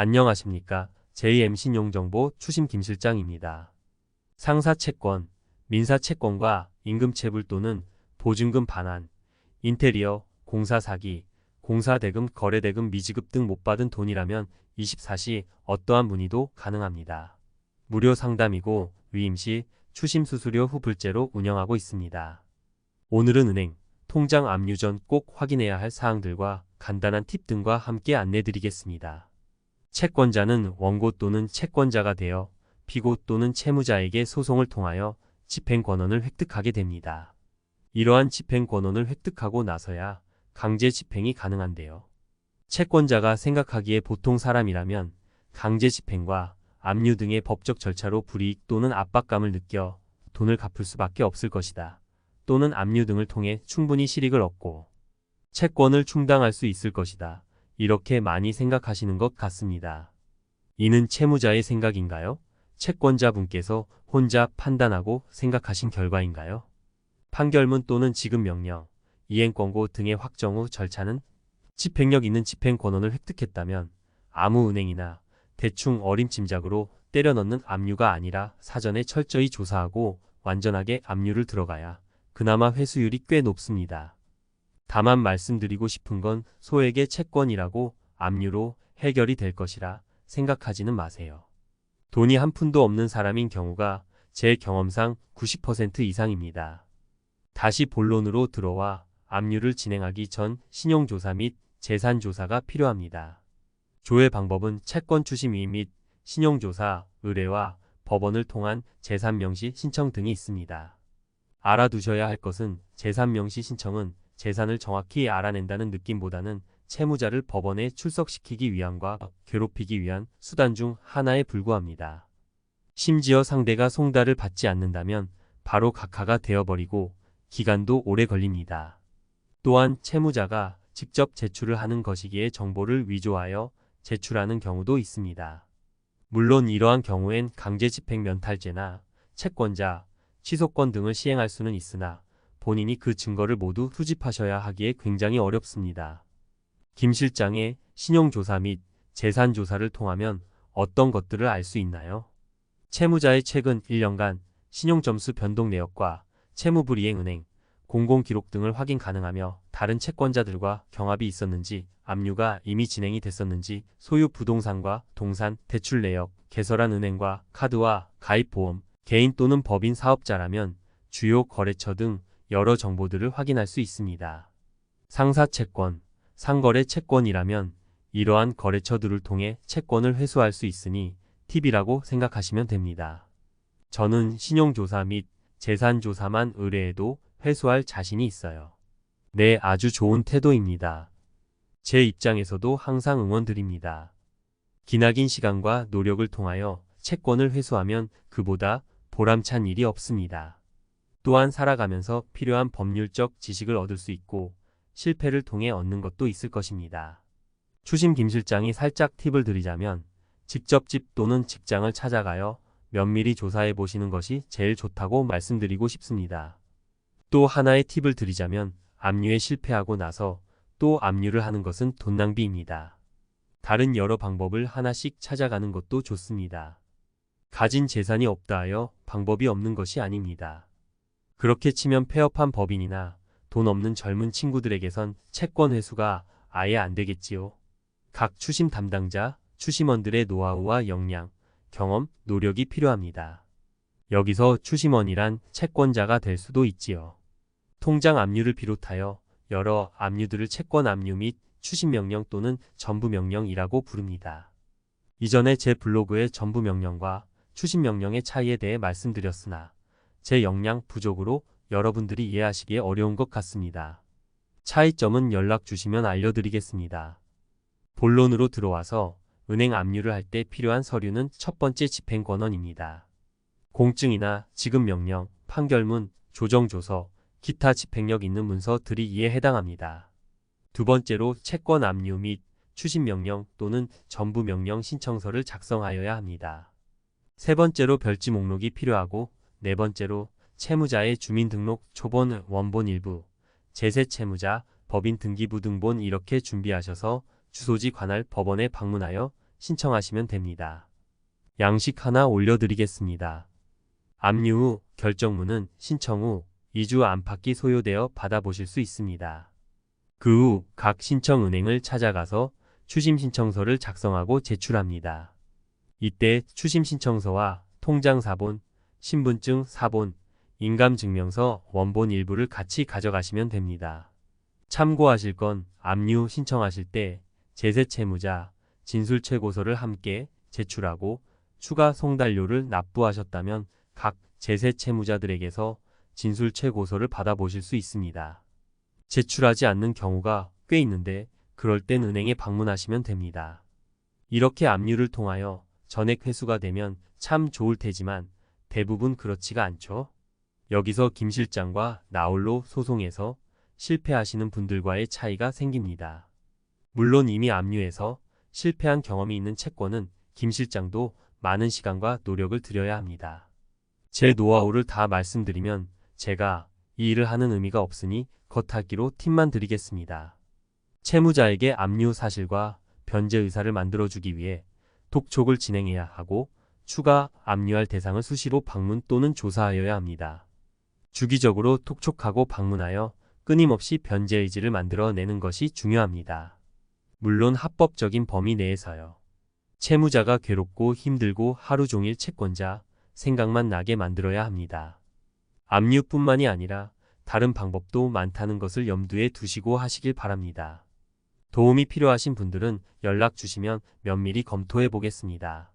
안녕하십니까. JM신용정보 추심 김실장입니다. 상사채권, 민사채권과 임금체불 또는 보증금 반환, 인테리어, 공사 사기, 공사대금, 거래대금 미지급 등 못 받은 돈이라면 24시 어떠한 문의도 가능합니다. 무료 상담이고 위임시 추심 수수료 후 불제로 운영하고 있습니다. 오늘은 은행, 통장 압류 전 꼭 확인해야 할 사항들과 간단한 팁 등과 함께 안내드리겠습니다. 채권자는 원고 또는 채권자가 되어 피고 또는 채무자에게 소송을 통하여 집행 권한을 획득하게 됩니다. 이러한 집행 권한을 획득하고 나서야 강제 집행이 가능한데요. 채권자가 생각하기에 보통 사람이라면 강제 집행과 압류 등의 법적 절차로 불이익 또는 압박감을 느껴 돈을 갚을 수밖에 없을 것이다. 또는 압류 등을 통해 충분히 실익을 얻고 채권을 충당할 수 있을 것이다. 이렇게 많이 생각하시는 것 같습니다. 이는 채무자의 생각인가요? 채권자분께서 혼자 판단하고 생각하신 결과인가요? 판결문 또는 지급 명령, 이행권고 등의 확정 후 절차는 집행력 있는 집행 권한을 획득했다면 아무 은행이나 대충 어림짐작으로 때려 넣는 압류가 아니라 사전에 철저히 조사하고 완전하게 압류를 들어가야 그나마 회수율이 꽤 높습니다. 다만 말씀드리고 싶은 건 소액의 채권이라고 압류로 해결이 될 것이라 생각하지는 마세요. 돈이 한 푼도 없는 사람인 경우가 제 경험상 90% 이상입니다. 다시 본론으로 들어와 압류를 진행하기 전 신용조사 및 재산조사가 필요합니다. 조회 방법은 채권 추심위 및 신용조사, 의뢰와 법원을 통한 재산명시 신청 등이 있습니다. 알아두셔야 할 것은 재산명시 신청은 재산을 정확히 알아낸다는 느낌보다는 채무자를 법원에 출석시키기 위함과 괴롭히기 위한 수단 중 하나에 불과합니다. 심지어 상대가 송달을 받지 않는다면 바로 각하가 되어버리고 기간도 오래 걸립니다. 또한 채무자가 직접 제출을 하는 것이기에 정보를 위조하여 제출하는 경우도 있습니다. 물론 이러한 경우엔 강제 집행 면탈죄나 채권자, 취소권 등을 시행할 수는 있으나 본인이 그 증거를 모두 수집하셔야 하기에 굉장히 어렵습니다. 김 실장의 신용조사 및 재산조사를 통하면 어떤 것들을 알 수 있나요? 채무자의 최근 1년간 신용점수 변동 내역과 채무불이행 은행, 공공기록 등을 확인 가능하며 다른 채권자들과 경합이 있었는지, 압류가 이미 진행이 됐었는지, 소유 부동산과 동산, 대출 내역, 개설한 은행과 카드와 가입보험, 개인 또는 법인 사업자라면 주요 거래처 등 여러 정보들을 확인할 수 있습니다. 상사 채권, 상거래 채권이라면 이러한 거래처들을 통해 채권을 회수할 수 있으니 팁이라고 생각하시면 됩니다. 저는 신용조사 및 재산조사만 의뢰해도 회수할 자신이 있어요. 네, 아주 좋은 태도입니다. 제 입장에서도 항상 응원드립니다. 기나긴 시간과 노력을 통하여 채권을 회수하면 그보다 보람찬 일이 없습니다. 또한 살아가면서 필요한 법률적 지식을 얻을 수 있고 실패를 통해 얻는 것도 있을 것입니다. 추심 김 실장이 살짝 팁을 드리자면 직접 집 또는 직장을 찾아가여 면밀히 조사해 보시는 것이 제일 좋다고 말씀드리고 싶습니다. 또 하나의 팁을 드리자면 압류에 실패하고 나서 또 압류를 하는 것은 돈 낭비입니다. 다른 여러 방법을 하나씩 찾아가는 것도 좋습니다. 가진 재산이 없다 하여 방법이 없는 것이 아닙니다. 그렇게 치면 폐업한 법인이나 돈 없는 젊은 친구들에게선 채권 회수가 아예 안 되겠지요. 각 추심 담당자, 추심원들의 노하우와 역량, 경험, 노력이 필요합니다. 여기서 추심원이란 채권자가 될 수도 있지요. 통장 압류를 비롯하여 여러 압류들을 채권 압류 및 추심명령 또는 전부명령이라고 부릅니다. 이전에 제 블로그에 전부명령과 추심명령의 차이에 대해 말씀드렸으나 제 역량 부족으로 여러분들이 이해하시기에 어려운 것 같습니다. 차이점은 연락 주시면 알려드리겠습니다. 본론으로 들어와서 은행 압류를 할 때 필요한 서류는 첫 번째 집행권원입니다. 공증이나 지급명령, 판결문, 조정조서, 기타 집행력 있는 문서들이 이에 해당합니다. 두 번째로 채권 압류 및 추심명령 또는 전부명령 신청서를 작성하여야 합니다. 세 번째로 별지 목록이 필요하고 네 번째로 채무자의 주민등록 초본 원본 일부, 제세 채무자, 법인 등기부 등본 이렇게 준비하셔서 주소지 관할 법원에 방문하여 신청하시면 됩니다. 양식 하나 올려드리겠습니다. 압류 후 결정문은 신청 후 2주 안팎이 소요되어 받아보실 수 있습니다. 그 후 각 신청 은행을 찾아가서 추심 신청서를 작성하고 제출합니다. 이때 추심 신청서와 통장 사본, 신분증 사본, 인감증명서 원본 일부를 같이 가져가시면 됩니다. 참고하실 건 압류 신청하실 때 제세 채무자, 진술 최고서를 함께 제출하고 추가 송달료를 납부하셨다면 각 제세 채무자들에게서 진술 최고서를 받아보실 수 있습니다. 제출하지 않는 경우가 꽤 있는데 그럴 땐 은행에 방문하시면 됩니다. 이렇게 압류를 통하여 전액 회수가 되면 참 좋을 테지만 대부분 그렇지가 않죠. 여기서 김 실장과 나홀로 소송에서 실패하시는 분들과의 차이가 생깁니다. 물론 이미 압류해서 실패한 경험이 있는 채권은 김 실장도 많은 시간과 노력을 들여야 합니다. 제 노하우를 다 말씀드리면 제가 이 일을 하는 의미가 없으니 겉핥기로 팁만 드리겠습니다. 채무자에게 압류 사실과 변제 의사를 만들어주기 위해 독촉을 진행해야 하고 추가 압류할 대상을 수시로 방문 또는 조사하여야 합니다. 주기적으로 톡촉하고 방문하여 끊임없이 변제 의지를 만들어내는 것이 중요합니다. 물론 합법적인 범위 내에서요. 채무자가 괴롭고 힘들고 하루 종일 채권자 생각만 나게 만들어야 합니다. 압류뿐만이 아니라 다른 방법도 많다는 것을 염두에 두시고 하시길 바랍니다. 도움이 필요하신 분들은 연락 주시면 면밀히 검토해 보겠습니다.